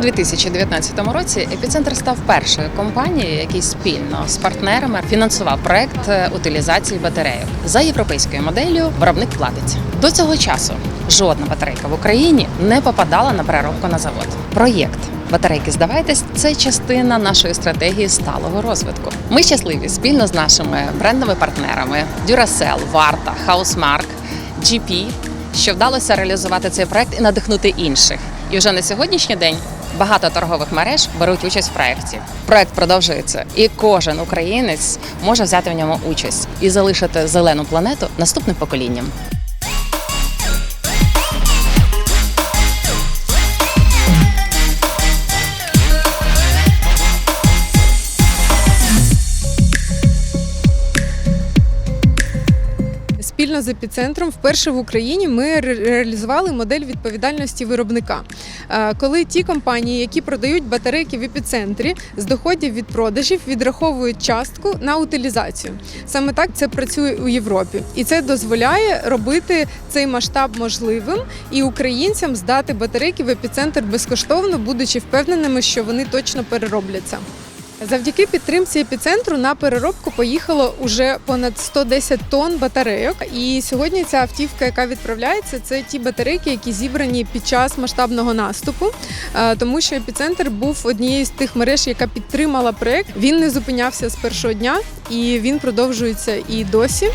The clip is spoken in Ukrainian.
2019 році епіцентр став першою компанією, який спільно з партнерами фінансував проект е, утилізації батарейок за європейською моделлю. Виробник платить до цього часу. Жодна батарейка в Україні не попадала на переробку на завод. Проєкт Батарейки здавайтесь, це частина нашої стратегії сталого розвитку. Ми щасливі спільно з нашими брендовими партнерами Duracell, Varta, Housemark, GP, що вдалося реалізувати цей проект і надихнути інших. І вже на сьогоднішній день багато торгових мереж беруть участь в проєкті. Проект продовжується, і кожен українець може взяти в ньому участь і залишити зелену планету наступним поколінням. Спільно з епіцентром вперше в Україні ми реалізували модель відповідальності виробника. Е, Коли ті компанії, які продають батарейки в епіцентрі, з доходів від продажів відраховують частку на утилізацію. Саме так це працює у Європі, і це дозволяє робити цей масштаб можливим і українцям здати батарейки в епіцентр безкоштовно, будучи впевненими, що вони точно переробляться. Завдяки підтримці епіцентру на переробку поїхало уже понад 110 тонн батарейок. І сьогодні ця автівка, яка відправляється, це ті батарейки, які зібрані під час масштабного наступу, Е, тому що епіцентр був однією з тих мереж, яка підтримала проект. Він не зупинявся з першого дня і він продовжується і досі.